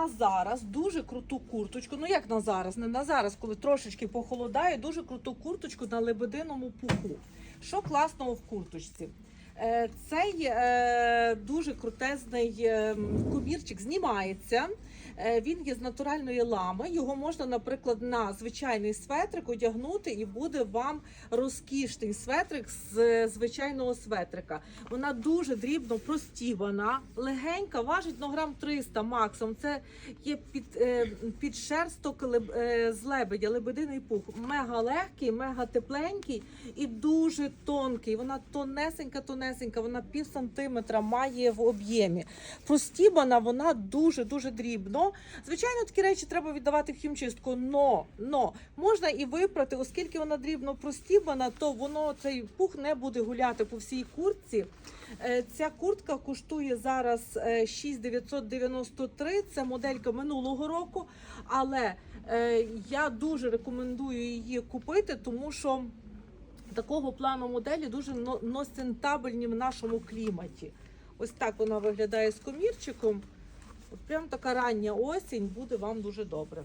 на зараз дуже круту курточку. Ну як на зараз? Не на зараз, коли трошечки похолодає, дуже круту курточку на лебединому пуху. Що класного в курточці? Е, Цей е, дуже крутезний е, комірчик знімається. Він є з натуральної лами. Його можна, наприклад, на звичайний светрик одягнути, і буде вам розкішний светрик з звичайного светрика. Вона дуже дрібно простівана, легенька, важить ну, грам 300 максимум. Це є під, під шерсток з лебедя, лебединий пух. Мега легкий, мега тепленький і дуже тонкий. Вона тонесенька, тонесенька, вона пів сантиметра має в об'ємі. Простібана вона дуже дуже дрібно. Звичайно, такі речі треба віддавати в хімчистку. Но, но можна і випрати, оскільки вона дрібно простібана, то воно цей пух не буде гуляти по всій куртці. Е, Ця куртка коштує зараз е, 6993, Це моделька минулого року, але е, я дуже рекомендую її купити, тому що такого плану моделі дуже но- носентабельні в нашому кліматі. Ось так вона виглядає з комірчиком. От прям така рання осінь буде вам дуже добре.